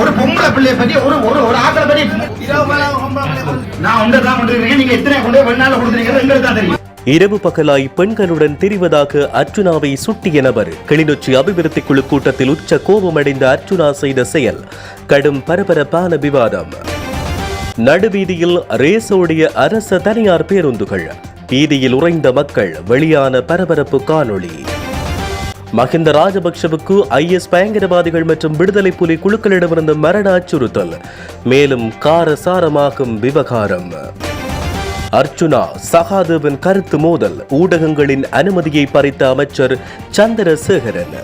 ஒரு பொம்பளை பிள்ளைய பத்தி ஒரு ஒரு ஒரு ஆக்களை பத்தி. நான் கொண்டு இருக்கேன் நீங்க எத்தனை கொண்டு வெண்ணால கொடுத்துருக்கீங்க எங்களுக்கு தான் தெரியும். இரவு பகலாய் பெண்களுடன் திரிவதாக அர்ச்சுனாவை சுட்டிய நபர். கிளிநொச்சி அபிவிருத்தி குழு கூட்டத்தில் உச்ச கோபமடைந்த அர்ச்சுனா செய்த செயல். கடும் பரபரப்பான விவாதம். நடுவீதியில் ரேசோடிய அரச தனியார் பேருந்துகள். வீதியில் உறைந்த மக்கள் வெளியான பரபரப்பு காணொளி. மஹிந்த ராஜபக்ஷவுக்கு ஐஎஸ் பயங்கரவாதிகள் மற்றும் விடுதலை புலி குழுக்களிடமிருந்து மரண அச்சுறுத்தல். மேலும் காரசாரமாகும் விவகாரம். அர்ச்சுனா சகாதேவன் கருத்து மோதல் ஊடகங்களின் அனுமதியை பறித்த அமைச்சர் சந்திரசேகரன்.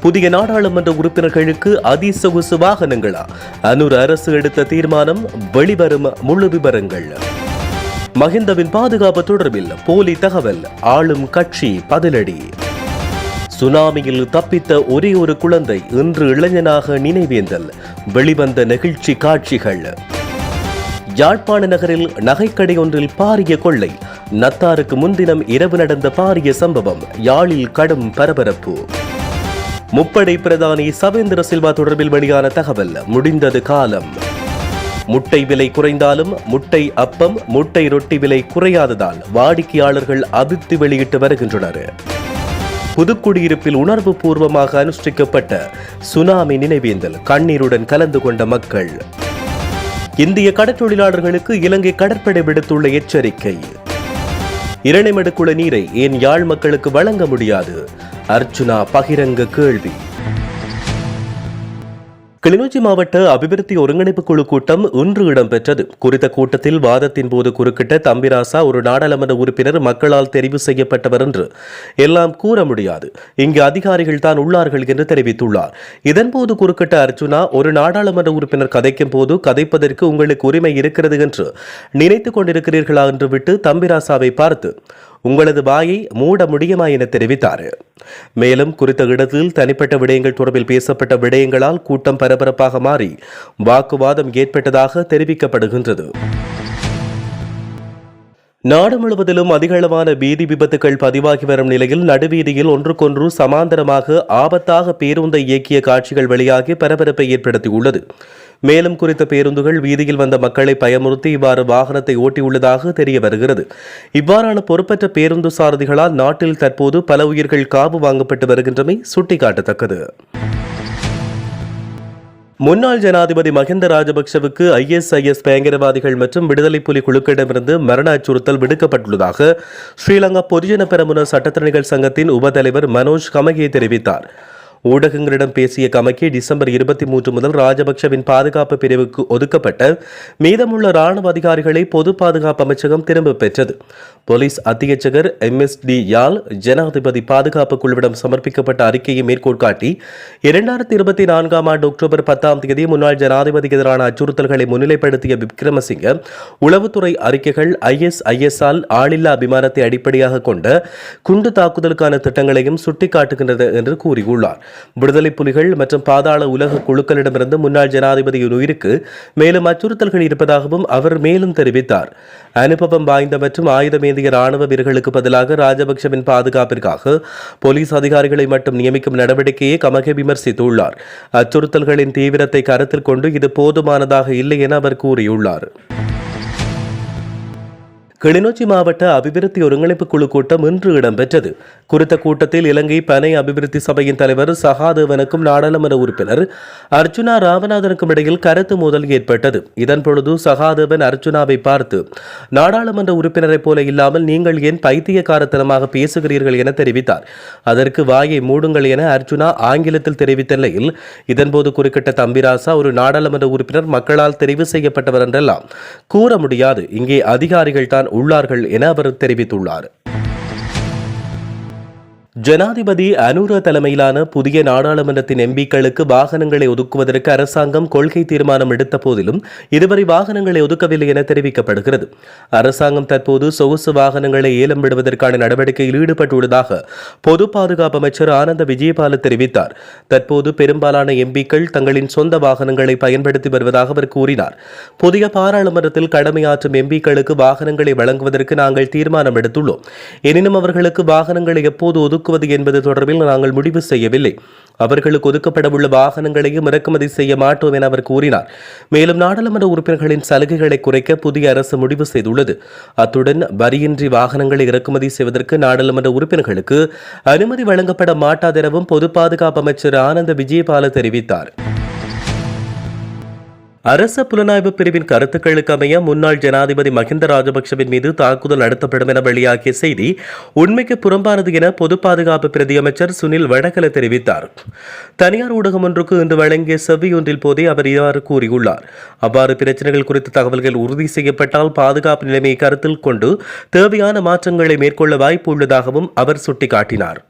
புதிய நாடாளுமன்ற உறுப்பினர்களுக்கு அதிசொகுசு வாகனங்களா? அனூர் அரசு எடுத்த தீர்மானம் வெளிவரும் முழு விவரங்கள். மஹிந்தவின் பாதுகாப்பு தொடர்பில் போலி தகவல் ஆளும் கட்சி பதிலடி. சுனாமியில் தப்பித்த ஒரே ஒரு குழந்தை இன்று இளைஞனாக நினைவேந்தல். வெளிவந்த நெகிழ்ச்சி காட்சிகள். யாழ்ப்பாண நகரில் நகைக்கடை ஒன்றில் பாரிய கொள்ளை. நத்தாருக்கு முன்தினம் இரவு நடந்த பாரிய சம்பவம் யாழில் கடும் பரபரப்பு. முப்படை பிரதானி சவேந்திர சில்வா தொடர்பில் வெளியான தகவல் முடிந்தது காலம். முட்டை விலை குறைந்தாலும் முட்டை அப்பம் முட்டை ரொட்டி விலை குறையாததால் வாடிக்கையாளர்கள் அதிருப்தி வெளியிட்டு வருகின்றனர். புதுக்குடியிருப்பில் உணர்வு பூர்வமாக அனுஷ்டிக்கப்பட்ட சுனாமி நினைவேந்தல் கண்ணீருடன் கலந்து கொண்ட மக்கள். இந்திய கடற்றொழிலாளர்களுக்கு இலங்கை கடற்படை விடுத்துள்ள எச்சரிக்கை. இரணைமடுக்குள நீரை ஏன் யாழ் மக்களுக்கு வழங்க முடியாது? அர்ச்சுனா பகிரங்க கேள்வி. கிளிநொச்சி மாவட்ட அபிவிருத்தி ஒருங்கிணைப்பு குழு கூட்டம் இன்று இடம்பெற்றது. குறித்த கூட்டத்தில் வாதத்தின் போது குறுக்கிட்ட தம்பிராசா ஒரு நாடாளுமன்ற உறுப்பினர் மக்களால் தெரிவு செய்யப்பட்டவர் என்று எல்லாம் கூற முடியாது. இங்கு அதிகாரிகள் தான் உள்ளார்கள் என்று தெரிவித்துள்ளார். இதன்போது குறுக்கிட்ட அர்ஜுனா ஒரு நாடாளுமன்ற உறுப்பினர் கதைக்கும் போது கதைப்பதற்கு உங்களுக்கு உரிமை இருக்கிறது என்று நினைத்துக் கொண்டிருக்கிறீர்களா என்று விட்டு தம்பிராசாவை பார்த்து உங்களது வாயை மூட முடியுமா என தெரிவித்தார். மேலும் குறித்த இடத்தில் தனிப்பட்ட விடயங்கள் தொடர்பில் பேசப்பட்ட விடயங்களால் கூட்டம் பரபரப்பாக மாறி வாக்குவாதம் ஏற்பட்டதாக தெரிவிக்கப்படுகின்றது. நாடு முழுவதிலும் அதிகளவான வீதி விபத்துகள் பதிவாகி வரும் நிலையில் நடுவீதியில் ஒன்றுக்கொன்று சமாந்தரமாக ஆபத்தாக பேருந்தை இயக்கிய காட்சிகள் வெளியாகி பரபரப்பை ஏற்படுத்தியுள்ளது. மேலும் குறித்த பேருந்துகள் வீதியில் வந்த மக்களை பயமுறுத்தி இவ்வாறு வாகனத்தை ஓட்டியுள்ளதாக தெரிய வருகிறது. இவ்வாறான பொறுப்பற்ற பேருந்து சாரதிகளால் நாட்டில் தற்போது பல உயிர்கள் காவு வாங்கப்பட்டு வருகின்றமை சுட்டிக்காட்டத்தக்கது. முன்னாள் ஜனாதிபதி மஹிந்த ராஜபக்ஷவுக்கு ஐஎஸ்ஐஎஸ் பயங்கரவாதிகள் மற்றும் விடுதலை புலி குழுக்களிடமிருந்து மரண அச்சுறுத்தல் விடுக்கப்பட்டுள்ளதாக ஸ்ரீலங்கா பொதுஜன பெரமுன சட்டத்தரணிகள் சங்கத்தின் உபதலைவர் மனோஜ் கமகே தெரிவித்தார். ஊடகங்களிடம் பேசிய கமக்கி டிசம்பர் இருபத்தி மூன்று முதல் ராஜபக்ஷவின் பாதுகாப்பு பிரிவுக்கு ஒதுக்கப்பட்ட மீதமுள்ள ராணுவ அதிகாரிகளை பொது பாதுகாப்பு அமைச்சகம் திரும்பப் பெற்றது. போலீஸ் அத்தியட்சகர் எம். எஸ். டி. யால் ஜனாதிபதி பாதுகாப்பு குழுவிடம் சமர்ப்பிக்கப்பட்ட அறிக்கையை மேற்கோள் காட்டி இரண்டாயிரத்தி இருபத்தி நான்காம் ஆண்டு அக்டோபர் பத்தாம் தேதி முன்னாள் ஜனாதிபதிக்கு எதிரான அச்சுறுத்தல்களை முன்னிலைப்படுத்திய விக்ரமசிங்க உளவுத்துறை அறிக்கைகள் ஐஎஸ்ஐஎஸ்ஆல் ஆல் ஆளில்லா விமானத்தை அடிப்படையாக கொண்ட குண்டு தாக்குதலுக்கான திட்டங்களையும் சுட்டிக்காட்டுகின்றது என்று கூறியுள்ளார். விடுதலை புலிகள் மற்றும் பாதாள உலக குழுக்களிடமிருந்து முன்னாள் ஜனாதிபதியின் உயிருக்கு மேலும் அச்சுறுத்தல்கள் இருப்பதாகவும் அவர் மேலும் தெரிவித்தார். அனுபவம் வாய்ந்த மற்றும் ஆயுதமேந்திய ராணுவ வீரர்களுக்கு பதிலாக ராஜபக்சவின் பாதுகாப்பிற்காக போலீஸ் அதிகாரிகளை மட்டும் நியமிக்கும் நடவடிக்கையை கமகே விமர்சித்துள்ளார். அச்சுறுத்தல்களின் தீவிரத்தை கருத்தில் கொண்டு இது போதுமானதாக இல்லை என அவர் கூறியுள்ளார். கிளிநொச்சி மாவட்ட அபிவிருத்தி ஒருங்கிணைப்பு குழு கூட்டம் இன்று இடம்பெற்றது. குறித்த கூட்டத்தில் இலங்கை பனை அபிவிருத்தி சபையின் தலைவர் சகாதேவனுக்கும் நாடாளுமன்ற உறுப்பினர் அர்ஜுனா ராமநாதனுக்கும் இடையில் கருத்து மோதல் ஏற்பட்டது. இதன் பொழுது சகாதேவன் அர்ச்சுனாவை பார்த்து நாடாளுமன்ற உறுப்பினரைப் போல இல்லாமல் நீங்கள் ஏன் பைத்தியக்காரத்தனமாக பேசுகிறீர்கள் என தெரிவித்தார். அதற்கு வாயை மூடுங்கள் என அர்ச்சுனா ஆங்கிலத்தில் தெரிவித்த நிலையில் இதன்போது குறிப்பிட்ட தம்பிராசா ஒரு நாடாளுமன்ற உறுப்பினர் மக்களால் தெரிவு செய்யப்பட்டவர் என்றெல்லாம் கூற முடியாது. இங்கே அதிகாரிகள் தான் உள்ளார்கள் என அவர் தெரிவித்துள்ளார். ஜனாதிபதி அனுர தலைமையிலான புதிய நாடாளுமன்றத்தின் எம்பிக்களுக்கு வாகனங்களை ஒதுக்குவதற்கு அரசாங்கம் கொள்கை தீர்மானம் எடுத்த போதிலும் இதுவரை வாகனங்களை ஒதுக்கவில்லை என தெரிவிக்கப்படுகிறது. அரசாங்கம் தற்போது சொகுசு வாகனங்களை ஏலம் விடுவதற்கான நடவடிக்கையில் ஈடுபட்டுள்ளதாக பொது பாதுகாப்பு அமைச்சர் ஆனந்த விஜயபால தெரிவித்தார். தற்போது பெரும்பாலான எம்பிக்கள் தங்களின் சொந்த வாகனங்களை பயன்படுத்தி வருவதாக அவர் கூறினார். புதிய பாராளுமன்றத்தில் கடமையாற்றும் எம்பிக்களுக்கு வாகனங்களை வழங்குவதற்கு நாங்கள் தீர்மானம் எடுத்துள்ளோம். எனினும் அவர்களுக்கு வாகனங்களை எப்போது ஒதுக்க ஒதுக்குவது என்பது தொடர்பில் நாங்கள் முடிவு செய்யவில்லை. அவர்களுக்கு ஒதுக்கப்படவுள்ள வாகனங்களையும் இறக்குமதி செய்ய மாட்டோம் என அவர் கூறினார். மேலும் நாடாளுமன்ற உறுப்பினர்களின் சலுகைகளை குறைக்க புதிய அரசு முடிவு செய்துள்ளது. அத்துடன் வரியின்றி வாகனங்களை இறக்குமதி செய்வதற்கு நாடாளுமன்ற உறுப்பினர்களுக்கு அனுமதி வழங்கப்பட மாட்டாதெனவும் பொது பாதுகாப்பு அமைச்சர் ஆனந்த விஜயபால தெரிவித்தார். அரச புலனாய்வு பிரிவின் கருத்துக்களுக்கு அமைய முன்னாள் ஜனாதிபதி மஹிந்த ராஜபக்சவின் மீது தாக்குதல் நடத்தப்படும் என வெளியாகிய செய்தி உண்மைக்கு புறம்பானது என பொது பாதுகாப்பு பிரதியமைச்சர் சுனில் வடகல தெரிவித்தார். தனியார் ஊடகம் ஒன்றுக்கு இன்று வழங்கிய செவ்வியொன்றில் போதே அவர் இவ்வாறு கூறியுள்ளார். அவ்வாறு பிரச்சனைகள் குறித்த தகவல்கள் உறுதி செய்யப்பட்டால் பாதுகாப்பு நிலைமையை கருத்தில் கொண்டு தேவையான மாற்றங்களை மேற்கொள்ள வாய்ப்பு உள்ளதாகவும் அவர் சுட்டிக்காட்டினார்.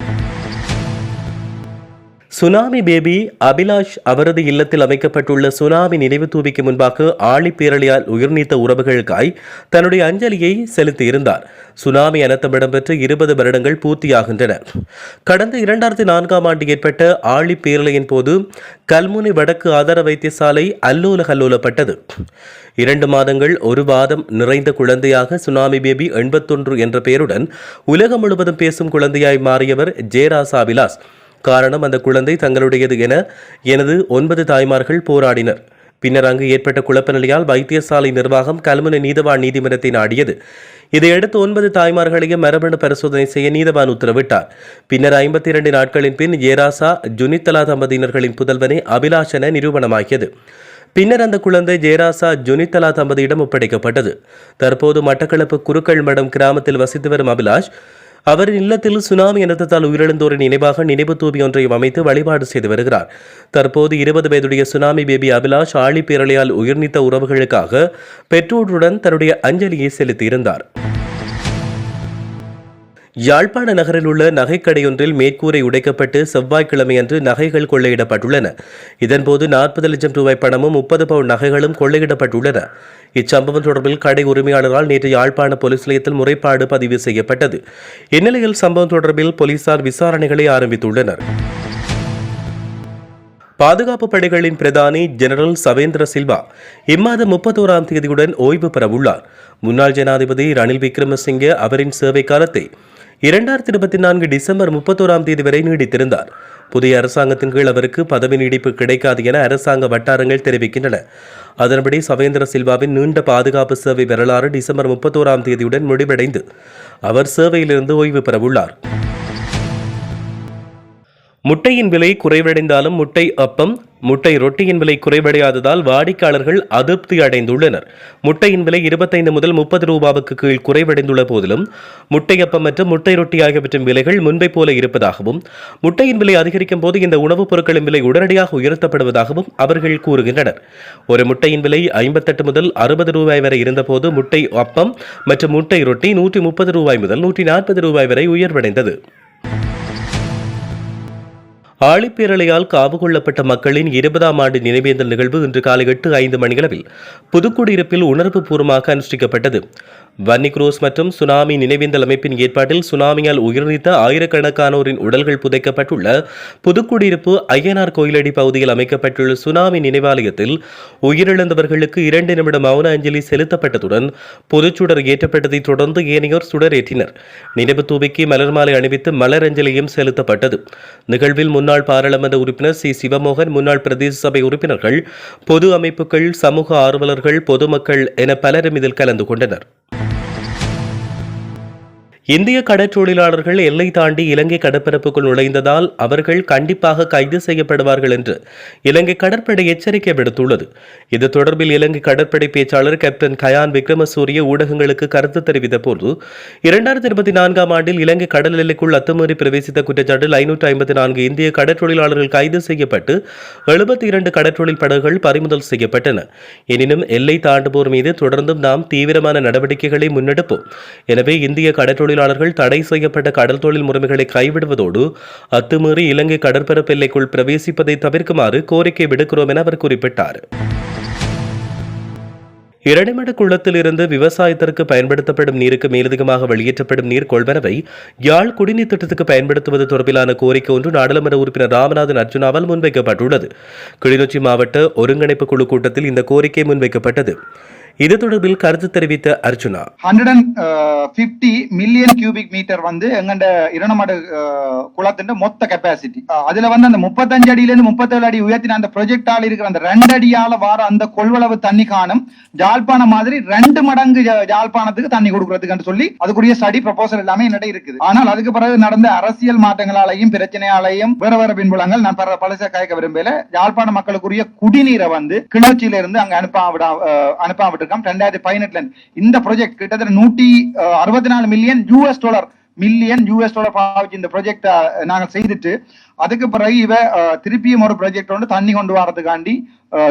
சுனாமி பேபி அபிலாஷ் அவரது இல்லத்தில் அமைக்கப்பட்டுள்ள சுனாமி நினைவு தூவிக்கு முன்பாக ஆழிப்பேரழியால் உயிர்நீத்த உறவுகளுக்காய் தன்னுடைய அஞ்சலியை செலுத்தியிருந்தார். சுனாமி அனர்த்தம் இடம்பெற்று இருபது வருடங்கள் பூர்த்தியாகின்றன. கடந்த இரண்டாயிரத்தி நான்காம் ஆண்டு ஏற்பட்ட ஆழிப்பேரலையின் போது கல்முனை வடக்கு ஆதார வைத்தியசாலை அல்லோல கல்லோலப்பட்டது இரண்டு மாதங்கள் ஒரு வாதம் நிறைந்த குழந்தையாக சுனாமி பேபி எண்பத்தொன்று என்ற பெயருடன் உலகம் முழுவதும் பேசும் குழந்தையாய் மாறியவர் ஜெயராசா விலாஸ் காரணம் அந்த குழந்தை தங்களுடையது என எனது ஒன்பது தாய்மார்கள் போராடினர். பின்னர் அங்கு ஏற்பட்ட குழப்ப நிலையால் வைத்தியசாலை நிர்வாகம் கல்முனை நீதவான் நீதிமன்றத்தை நாடியது. இதையடுத்து ஒன்பது தாய்மார்களையும் மரபணு பரிசோதனை செய்ய நீதவான் உத்தரவிட்டார். பின்னர் ஐம்பத்தி இரண்டு நாட்களின் பின் ஏராசா ஜுனித்தலா தம்பதியினர்களின் புதல்வனை அபிலாஷன நிரூபணமாகியது. பின்னர் அந்த குழந்தை ஜெயராசா ஜுனித்தலா தம்பதியிடம் ஒப்படைக்கப்பட்டது. தற்போது மட்டக்களப்பு குருக்கள் மடம் கிராமத்தில் வசித்து வரும் அபிலாஷ் அவரின் இல்லத்தில் சுனாமி அனர்த்தத்தால் உயிரிழந்தோரின் நினைவாக நினைவு தூபி ஒன்றையும் அமைத்து வழிபாடு செய்து வருகிறார். தற்போது இருபது வயதுடைய சுனாமி பேபி அபிலாஷ் ஆழிப்பேரலையால் உயிர்நீத்த உறவுகளுக்காக பெற்றோருடன் தன்னுடைய அஞ்சலியை செலுத்தியிருந்தார் யாழ்ப்பாண நகரில் உள்ள நகைக்கடையொன்றில் மேற்கூரை உடைக்கப்பட்டு செவ்வாய்க்கிழமையன்று நகைகள் கொள்ளையிடப்பட்டுள்ளன. இதன்போது நாற்பது லட்சம் ரூபாய் பணமும் முப்பது பவுன் நகைகளும் கொள்ளையிடப்பட்டுள்ளன. இச்சம்பவம் தொடர்பில் கடை உரிமையாளரால் நேற்று யாழ்ப்பாண போலீஸ் நிலையத்தில் முறைப்பாடு பதிவு செய்யப்பட்டது. இந்நிலையில் சம்பவம் தொடர்பில் போலீசார் விசாரணைகளை ஆரம்பித்துள்ளனர். பாதுகாப்பு படைகளின் பிரதானி ஜெனரல் சவேந்திர சில்வா இம்மாதம் முப்பத்தோராம் தேதியுடன் ஓய்வு பெறவுள்ளார். முன்னாள் ஜனாதிபதி ரணில் விக்ரமசிங்கே அவரின் சேவை காலத்தை இரண்டாயிரத்தி இருபத்தி நான்கு டிசம்பர் முப்பத்தோராம் தேதி வரை நீடித்திருந்தார். புதிய அரசாங்கத்தின் கீழ் அவருக்கு பதவி நீடிப்பு கிடைக்காது என அரசாங்க வட்டாரங்கள் தெரிவிக்கின்றன. அதன்படி சவேந்திர சில்வாவின் நீண்ட பாதுகாப்பு சேவை வரலாறு டிசம்பர் முப்பத்தோராம் தேதியுடன் முடிவடைந்து அவர் சேவையிலிருந்து ஓய்வு பெறவுள்ளார். முட்டையின் விலை குறைவடைந்தாலும் முட்டை அப்பம் முட்டை ரொட்டியின் விலை குறைவடையாததால் வாடிக்கையாளர்கள் அதிருப்தி அடைந்துள்ளனர். முட்டையின் விலை இருபத்தைந்து முதல் முப்பது ரூபாவுக்கு கீழ் குறைவடைந்துள்ள போதிலும் முட்டையப்பம் மற்றும் முட்டை ரொட்டி ஆகியவற்றின் விலைகள் முன்பை போல இருப்பதாகவும் முட்டையின் விலை அதிகரிக்கும் போது இந்த உணவுப் பொருட்களின் விலை உடனடியாக உயர்த்தப்படுவதாகவும் அவர்கள் கூறுகின்றனர். ஒரு முட்டையின் விலை ஐம்பத்தெட்டு முதல் அறுபது ரூபாய் வரை இருந்தபோது முட்டை அப்பம் மற்றும் முட்டை ரொட்டி நூற்றி முப்பது ரூபாய் முதல் நூற்றி நாற்பது ரூபாய் வரை உயர்வடைந்தது. ஆழிப்பேரலையால் காவு கொள்ளப்பட்ட மக்களின் இருபதாம் ஆண்டு நினைவேந்தல் நிகழ்வு இன்று காலை எட்டு ஐந்து மணியளவில் புதுக்குடியிருப்பில் உணர்வு பூர்வமாக அனுஷ்டிக்கப்பட்டது. வன்னிக்ரோஸ் மற்றும் சுனாமி நினைவேந்தல் அமைப்பின் ஏற்பாட்டில் சுனாமியால் உயிர்நீத்த ஆயிரக்கணக்கானோரின் உடல்கள் புதைக்கப்பட்டுள்ள புதுக்குடியிருப்பு ஐயனார் கோயிலடி பகுதியில் அமைக்கப்பட்டுள்ள சுனாமி நினைவாலயத்தில் உயிரிழந்தவர்களுக்கு இரண்டு நிமிட மௌன அஞ்சலி செலுத்தப்பட்டதுடன் பொதுச்சுடர் ஏற்றப்பட்டதைத் தொடர்ந்து ஏனையோர் சுடரேற்றினர். நினைவு தூவிக்கு மலர் மாலை அணிவித்து மலர் அஞ்சலியும் செலுத்தப்பட்டது. நிகழ்வில் முன்னாள் பாராளுமன்ற உறுப்பினர் சி. சிவமோகன் முன்னாள் பிரதேச சபை உறுப்பினர்கள் பொது அமைப்புகள் சமூக ஆர்வலர்கள் பொதுமக்கள் என பலரும் இதில் கலந்து கொண்டனர். இந்திய கடற்றொழிலாளர்கள் எல்லை தாண்டி இலங்கை கடற்பரப்புக்குள் நுழைந்ததால் அவர்கள் கண்டிப்பாக கைது செய்யப்படுவார்கள் என்று இலங்கை கடற்படை எச்சரிக்கை விடுத்துள்ளது. இது தொடர்பில் இலங்கை கடற்படை பேச்சாளர் கேப்டன் கயான் விக்ரமசூரிய ஊடகங்களுக்கு கருத்து தெரிவித்த போது இரண்டாயிரத்தி இருபத்தி நான்காம் ஆண்டில் இலங்கை கடல் எல்லைக்குள் அத்துமீறி பிரவேசித்த குற்றச்சாட்டில் ஐநூற்று ஐம்பத்தி நான்கு இந்திய கடற்றொழிலாளர்கள் கைது செய்யப்பட்டு எழுபத்தி இரண்டு கடற்றொழில் படகுகள் பறிமுதல் செய்யப்பட்டன. எனினும் எல்லை தாண்டுவோர் மீது தொடர்ந்தும் நாம் தீவிரமான நடவடிக்கைகளை முன்னெடுப்போம். எனவே இந்திய கடற்றொழில் தொழிலாளர்கள் தடை செய்யப்பட்ட கடல் தொழில் முறைமைகளை கைவிடுவதோடு அத்துமீறி இலங்கை கடற்பரப்பு எல்லைக்குள் பிரவேசிப்பதை தவிர்க்குமாறு கோரிக்கை விடுக்கிறோம் என அவர் குறிப்பிட்டார். இரணிமட குளத்திலிருந்து விவசாயத்திற்கு பயன்படுத்தப்படும் நீருக்கு மேலதிகமாக வெளியேற்றப்படும் நீர் கொள்வனவை யாழ் குடிநீர் திட்டத்துக்கு பயன்படுத்துவது தொடர்பிலான கோரிக்கை ஒன்று நாடாளுமன்ற உறுப்பினர் ராமநாதன் அர்ஜுனாவால் முன்வைக்கப்பட்டுள்ளது. கிளிநொச்சி மாவட்ட ஒருங்கிணைப்பு குழு கூட்டத்தில் இந்த கோரிக்கை முன்வைக்கப்பட்டது. இது தொடர்பில் கருத்து தெரிவித்த Arjuna. Hundred and fifty million cubic metre வந்து எங்கண்ட இரணமடு uh, குளத்தின் மொத்த கெப்பாசிட்டி அதுல வந்து அந்த முப்பத்தஞ்சு அடியில இருந்து முப்பத்தேழு அடி உயர்த்தின அந்த ப்ரொஜெக்டால் இருக்கிற அந்த ரெண்டு அடியால வார அந்த கொள்வளவு தண்ணி காணும் ஜாழ்ப்பாணம் மாதிரி ரெண்டு மடங்கு ஜாழ்ப்பாணத்துக்கு தண்ணி கொடுக்கறதுக்கு சொல்லி அதுக்குரிய ஸ்டடி ப்ரொபோசல் எல்லாமே என்னிட இருக்குது. ஆனால் அதுக்கு பிறகு நடந்த அரசியல் மாற்றங்களாலையும் பிரச்சனையாலையும் வேற வேற பின்புலங்கள் நான் பழச கயக்க விரும்பல. யாழ்ப்பாண மக்களுக்குரிய குடிநீரை வந்து கிளர்ச்சியில இருந்து அங்க அனுப்பாவிட அனுப்பாவிட போட்டிருக்கோம். ரெண்டாயிரத்தி பதினெட்டுல இந்த ப்ரொஜெக்ட் கிட்டத்தட்ட நூற்றி அறுபத்தி நாலு million US dollar million US dollar இந்த ப்ரொஜெக்ட் நாங்கள் செய்துட்டு அதுக்கு பிறகு இவ திருப்பியும் ஒரு ப்ராஜெக்ட் வந்து தண்ணி கொண்டு வரதுக்காண்டி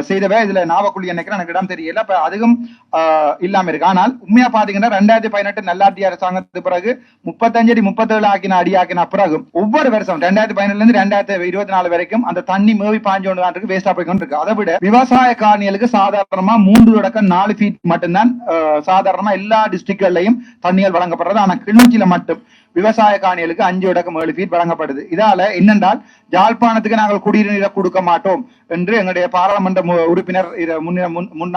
செய்தவ இதுல நாவக்குழி நினைக்கிறேன் எனக்கு இடம் தெரியல. இப்ப அதுவும் அஹ், இல்லாம இருக்கு. ஆனால் உண்மையா பாத்தீங்கன்னா ரெண்டாயிரத்தி பதினெட்டு நல்லாட்சி அரசாங்கத்துக்கு பிறகு முப்பத்தஞ்சு அடி முப்பத்தேழு ஆக்கின அடி ஆக்கின பிறகு ஒவ்வொரு வருஷம் ரெண்டாயிரத்தி பதினெட்டுல இருந்து ரெண்டாயிரத்தி இருபத்தி நாலு வரைக்கும் அந்த தண்ணி மேவி பாஞ்சு கொண்டு இருக்கு வேஸ்டா போய் கொண்டு இருக்கு. அதை விட விவசாய காரணிகளுக்கு சாதாரணமா மூன்று அடக்கம் நாலு ஃபீட் மட்டும்தான் சாதாரணமா எல்லா டிஸ்ட்ரிக்ட்கள்லயும் தண்ணிகள் வழங்கப்படுறது. ஆனா கிளிநொச்சியில மட்டும் விவசாய காணிகளுக்கு அஞ்சு அடக்கம் ஏழு ஃபீட் வழங்கப்படுது. இதால என்னென்றால் ஜாழ்ப்பாணத்துக்கு நாங்கள் குடிநீரை கொடுக்க மாட்டோம் என்று எங்களுடைய பாராளுமன்ற மு- உறுப்பினர் முன்ன-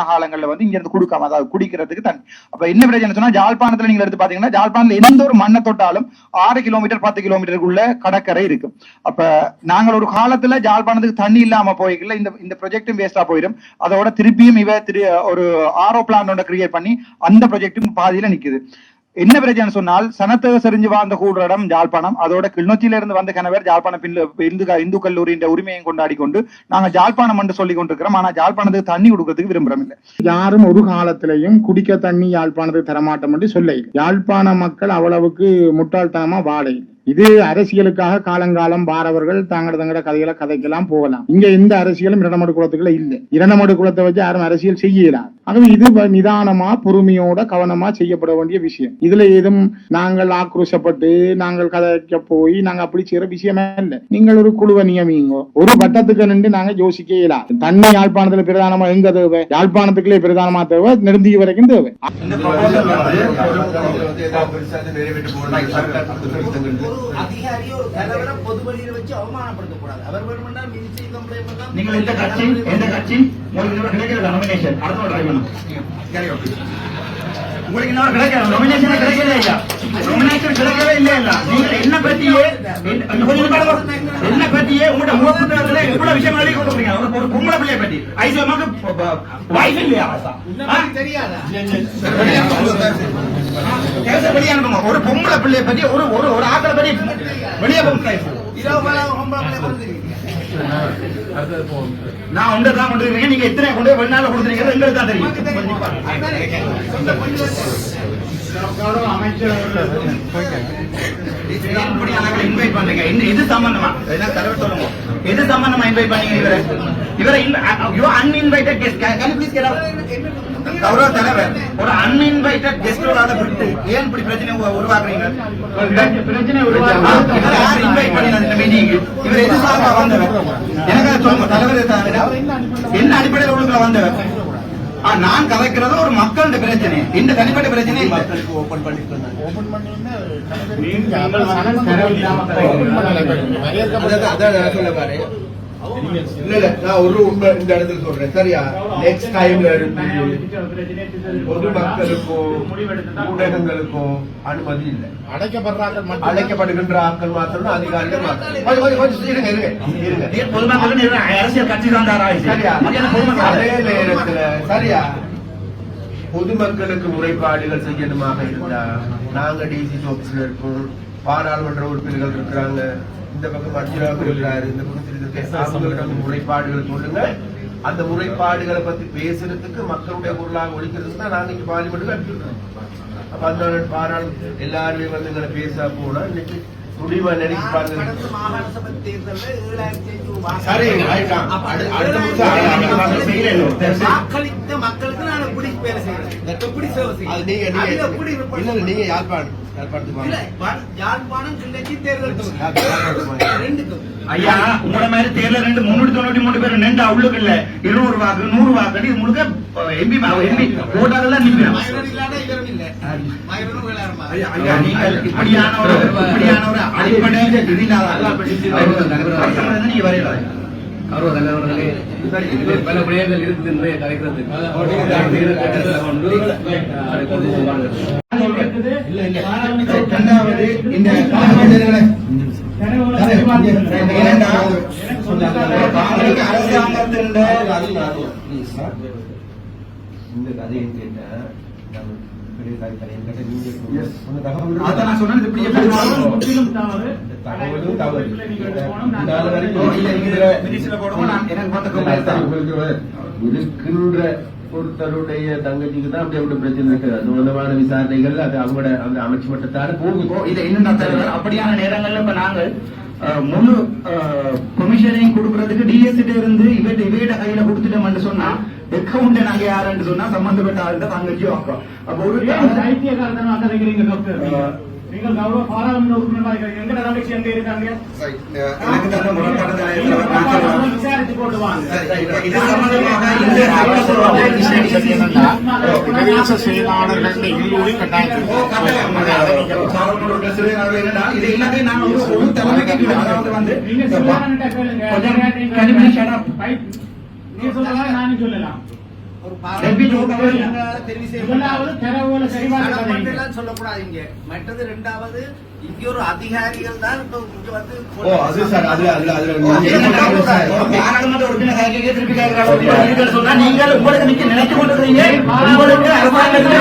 காலங்களில் முன்ன வந்து இங்க இருந்து கொடுக்காம அதாவது குடிக்கிறதுக்கு தண்ணி அப்ப என்ன பிரச்சனை சொன்னா ஜாழ்ப்பாணத்துல நீங்க எடுத்து பாத்தீங்கன்னா ஜாழ்ப்பாணத்துல எந்த ஒரு மண்ணை தொட்டாலும் ஆறு கிலோமீட்டர் பத்து கிலோமீட்டருக்குள்ள கடற்கரை இருக்கு அப்ப நாங்கள் ஒரு காலத்துல ஜாழ்ப்பாணத்துக்கு தண்ணி இல்லாம போய்க்கல இந்த இந்த ப்ரொஜெக்டும் வேஸ்டா போயிடும் அதோட திருப்பியும் இவ திரு ஒரு ஆரோ பிளான் ஒன்று கிரியேட் பண்ணி அந்த ப்ரொஜெக்டும் பாதியில நிக்குது. என்ன பிரச்சனை சொன்னால் சனத்தக செறிஞ்சு வாழ்ந்த கூடுற இடம் ஜாழ்ப்பாணம். அதோட கிளிநொச்சியில இருந்து வந்த கணவர் ஜாழ்ப்பாணம் பின் இந்து இந்து கல்லூரியின் உரிமையை கொண்டாடி கொண்டு நாங்க ஜாழ்ப்பாணம் என்று சொல்லி கொண்டிருக்கிறோம் ஆனா ஜாழ்ப்பாணத்துக்கு தண்ணி கொடுக்கறதுக்கு விரும்புறோம் இல்ல யாரும் ஒரு காலத்திலையும் குடிக்க தண்ணி யாழ்ப்பாணத்துக்கு தரமாட்டோம் என்று சொல்ல யாழ்ப்பாண மக்கள் அவ்வளவுக்கு முட்டாள்தனமா வாழை. இது அரசியலுக்காக காலங்காலம் பாரவர்கள் தாங்கட தங்கட கதைகளை கதைக்கெல்லாம் போகலாம். இங்க எந்த அரசியலும் இரண்டமடு குளத்துக்குள்ள இல்லை. இரண்டமடு குளத்தை வச்சு யாரும் அரசியல் செய்யலாம் ஆகவே இது வ- நிதானமா பொறுமையோட கவனமா செய்யப்பட வேண்டிய விஷயம். இதுல ஏதும் நாங்கள் ஆக்ரோஷப்பட்டு நாங்கள் கதைக்க போய் நாங்க அப்படி செய்யற விஷயமே இல்லை. நீங்கள் ஒரு குழுவை நியமிங்க. ஒரு வட்டத்துக்கு நின்று நாங்க யோசிக்க இயலாம் தண்ணி யாழ்ப்பாணத்துல பிரதானமா எங்க தேவை? யாழ்ப்பாணத்துக்குள்ளே பிரதானமா தேவை? நெருந்திய வரைக்கும் தேவை. இந்த ஒரு அதிகாரி ஒரு தலைவரை பொது வழியில வச்சு அவமானப்படுத்தக்கூடாது. அவர் வேணும்னா மினிஸ்ட்ரி கம்ப்ளைண்ட் பண்ணா நீங்கள் எந்த கட்சி எந்த கட்சி உங்களுக்கு இன்னொரு கிடைக்கிற நாமினேஷன் அடுத்த ட்ரை பண்ணும் உங்களுக்கு இன்னொரு கிடைக்கிற நாமினேஷன் கிடைக்கவே இல்லையா? நாமினேஷன் கிடைக்கவே இல்லை இல்ல நீங்க என்ன பத்தியே என்ன- பத்தியே உங்களோட முகப்புத்தகத்துல எவ்வளவு விஷயம் எழுதி வரீங்க ஒரு பொம்பளை பிள்ளைய பத்தி. ஐசியமாக்கு வாய்ப்பு இல்லையா? தெரியாதா? கேச வெளியே அனுப்புங்க ஒரு பொம்பளை பிள்ளைய பத்தி ஒரு ஒரு ஒரு ஆக்களை பத்தி வெளியே நான் ஒன்று தான் கொண்டு இருக்கேன். நீங்க இத்தனை கொண்டு போய் வெளிநாடு கொடுத்துருக்கீங்க? எங்களுக்கு தான் தெரியும். இன்வைட் பண்ணுங்க. இது சம்பந்தமா? என்ன தலைவர் சொல்லுங்க எது சம்பந்தமா இன்வைட் பண்ணீங்க இவரை? இவரை you uninvited guest can you please get கௌரவ தலைவர் ஒரு அன்இன்வைட்டட் கெஸ்டோட விட்டு ஏன் இப்படி பிரச்சனை உருவாக்குறீங்க? பிரச்சனை யார் இன்வைட் பண்ணினது இந்த மீட்டிங் இவர் எது சார்பா வந்தவர். எனக்கு சொல்லுங்க தலைவர் என்ன அடிப்படையில் உள்ளுக்குள்ள வந்தவர்? ஆ, நான் கதைக்கிறது ஒரு மக்களோட பிரச்சனை. இந்த தனிப்பட்ட பிரச்சனை இல்லை. இல்ல இல்ல நான் ஒரு உண்மை இந்த இடத்துல சொல்றேன். சரியா? நெக்ஸ்ட் டைம்ல இருந்து பொதுமக்களுக்கோ ஊடகங்களுக்கோ அனுமதி இல்லை. அடைக்கப்படுறாங்க அழைக்கப்படுகின்ற ஆட்கள் மாத்திரம் அதிகாரிகள் மாத்திரம். கொஞ்சம், கொஞ்சம், கொஞ்சம் இருங்க இருங்க இருங்க. நீங்க பொதுமக்கள் நீங்க அரசியல் கட்சி தான் சரியா? பொதுமக்கள். அதே நேரத்துல சரியா? பொதுமக்களுக்கு முறைப்பாடுகள் செய்யணுமாக இருந்தா நாங்க டிசி ஆபீஸ்ல இருக்கோம். பாராளுமன்ற உறுப்பினர்கள் இருக்கிறாங்க. இந்த பக்கம் மத்தியராக இருக்கிறாரு இந்த பக்கம் அவங்களிடம் முறைப்பாடுகள் சொல்லுங்க. அந்த முறைப்பாடுகளை பத்தி பேசுறதுக்கு மக்களுடைய குரலாக ஒழிக்கிறதுக்கு தான் நாங்க இங்க பார்லிமெண்ட் அனுப்பிடுறோம் அப்ப அந்த பாராளு எல்லாருமே வந்து எங்களை பேச போனா இன்னைக்கு முடிவா நினைச்சு பாருங்க. சரி, அடுத்த யாழ்ப்பாணம் யாழ்ப்பாணம் கிள்ளச்சி தேர்தல். ரெண்டுக்கும் ஐயா மாதிரி தேர்தல் ரெண்டு முன்னூத்தி தொண்ணூத்தி மூணு பேர் நின்று அவ்வளவு இல்ல இருநூறு வாக்கு நூறு வாக்கு இது முழுக்க எம்பி எம்பி நிற்கிறோம் ஐயா, ஐயா, நீங்கள் இப்படியான ஒரு இப்படியான ஒரு அடிப்படை நீங்க வரையலாம் கௌரவ தலைவர்களே இதிலே பல விடயங்கள் இருக்குது இந்த கதையை கேட்டா பெரிய தாய் தலைவர் கிட்ட நீங்க சொன்ன தகவல் அதான் நான் சொன்னது இந்த தகவலும் தவறு. வரைக்கும் தான். இருக்கின்ற ஒருத்தருடைய தங்கச்சிக்கு தான் அப்படி அப்படி பிரச்சனை இருக்கு அது சம்பந்தமான விசாரணைகள் அது அவங்களோட அந்த அமைச்சு மட்டத்தால இது இன்னும் தலைவர் அப்படியான நேரங்கள்ல இப்ப நாங்கள் முழு கொமிஷனையும் கொடுக்கறதுக்கு டிஎஸ்சிட்ட இருந்து இவட்ட இவையிட கையில கொடுத்துட்டோம்னு சொன்னா அக்கௌண்ட் நாங்க யாருன்னு சொன்னா சம்பந்தப்பட்ட ஆளுங்க தங்கச்சியோ அக்கா அப்ப ஒரு நீங்கள் கௌரவ பாராளுமன்ற உறுப்பினராக இருக்கிறீங்க எங்க நடவடிக்கை எங்க இருக்காங்க. விசாரிச்சு போட்டு வாங்க செயலாளர்கள் இல்லூரி வந்து நீங்க சொல்றதா நானும் சொல்லலாம் சொல்லக்கூடாதீங்க மற்றது ரெண்டாவது இங்க ஒரு அதிகாரிகள் தான் இங்க வந்து பாராளுமன்ற உறுப்பினர் திருப்பி கேட்கிறாங்க. சொன்னா நீங்கள் உங்களுக்கு நீங்க நினைச்சு கொண்டிருக்கிறீங்க உங்களுக்கு அரசாங்கத்தில்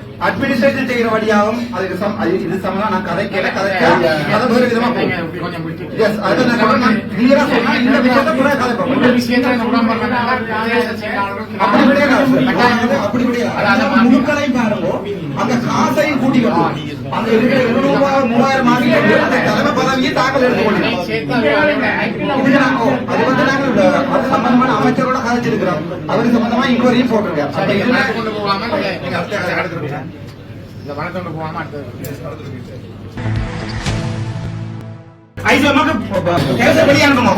administration செய்கிற வழியாகும் அதுக்கு சம்- அது இது சம்பந்தம் நான் கதைக்கல கதைக்க அதை வேறு விதமா Yes, அதை நான் சொன்னா இந்த விஷயத்தை கூட கதைப்போம். அப்படி கிடையாது. அப்படி கிடையாது. அந்த முழுக்களையும் பாருங்க. அந்த காசையும் கூட்டி வைப்போம். அந்த இருக்கிற மூவாயிரம் அந்த தலைமை பதவியை தாக்கல் அது வந்து நாங்க இந்த அது சம்பந்தமான அமைச்சரோட கதைச்சிருக்கிறோம் அவரு சம்பந்தமா இன்கொயரியும் போட்டிருக்கேன் அப்ப இதுல கொண்டு போகாம நீங்க அடுத்த அடுத்த அடுத்த இந்த வனத்தொண்டு போகாம அடுத்தது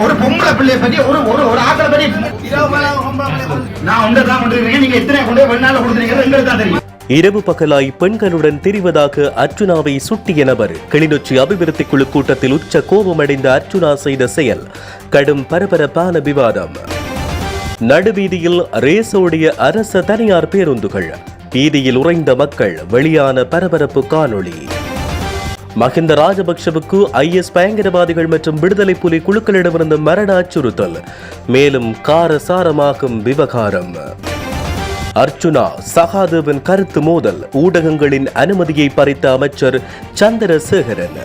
ஒரு பொம்பளை பிள்ளைய பத்தி ஒரு ஒரு ஒரு ஆக்களை பத்தி. நான் ஒன்று தான் கொண்டு இருக்கேன் நீங்க எத்தனை கொண்டு வெளிநாள் கொடுத்துருக்கீங்க எங்களுக்கு தான் தெரியும். இரவு பகலாய் பெண்களுடன் திரிவதாக அர்ஜுனாவை சுட்டிய நபர். கிளிநொச்சி அபிவிருத்தி குழு கூட்டத்தில் உச்ச கோபமடைந்த அர்ஜுனா செய்த செயல் கடும் பரபரப்பான விவாதம். நடுவீதியில் ரேசோடிய அரச தனியார் பேருந்துகள் வீதியில் உறைந்த மக்கள் வெளியான பரபரப்பு காணொளி. மஹிந்த ராஜபக்சவுக்கு ஐஎஸ் பயங்கரவாதிகள் மற்றும் விடுதலை புலி குழுக்களிடமிருந்து மரண அச்சுறுத்தல். மேலும் காரசாரமாகும் விவகாரம். அர்ச்சுனா சகாதேவன் கருத்து மோதல் ஊடகங்களின் அனுமதியை பறித்த அமைச்சர் சந்திரசேகரன்.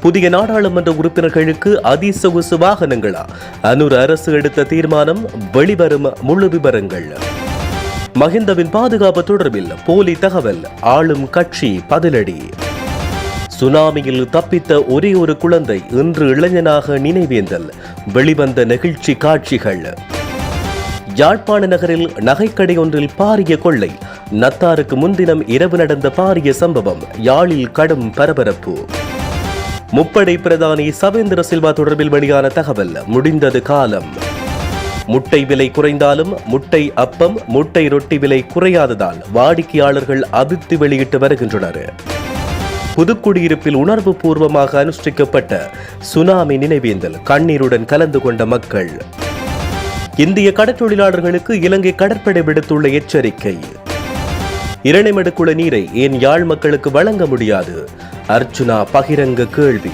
புதிய நாடாளுமன்ற உறுப்பினர்களுக்கு அதிசொகுசு வாகனங்களா? அனுர் அரசு எடுத்த தீர்மானம் வெளிவரும் முழு விவரங்கள். மஹிந்தவின் பாதுகாப்பு தொடர்பில் போலி தகவல் ஆளும் கட்சி பதிலடி. சுனாமியில் தப்பித்த ஒரே ஒரு குழந்தை இன்று இளைஞனாக நினைவேந்தல் வெளிவந்த நெகிழ்ச்சி காட்சிகள். யாழ்ப்பாண நகரில் நகைக்கடை ஒன்றில் பாரிய கொள்ளை. நத்தாருக்கு முன்தினம் இரவு நடந்த பாரிய சம்பவம். யாழில் கடும் பரபரப்பு. முப்படை பிரதானி சவேந்திர சில்வா தொடர்பில் வெளியான தகவல் முடிந்தது காலம். முட்டை விலை குறைந்தாலும் முட்டை அப்பம் முட்டை ரொட்டி விலை குறையாததால் வாடிக்கையாளர்கள் அதிர்த்தி வெளியிட்டு வருகின்றனர். புதுக்குடியிருப்பில் உணர்வு பூர்வமாக அனுஷ்டிக்கப்பட்ட சுனாமி நினைவேந்தல் கண்ணீருடன் கலந்து கொண்ட மக்கள். இந்திய கடற்றொழிலாளர்களுக்கு இலங்கை கடற்படை விடுத்துள்ள எச்சரிக்கை. இரணைமடுக்குள நீரை ஏன் யாழ் மக்களுக்கு வழங்க முடியாது? அர்ச்சுனா பகிரங்க கேள்வி.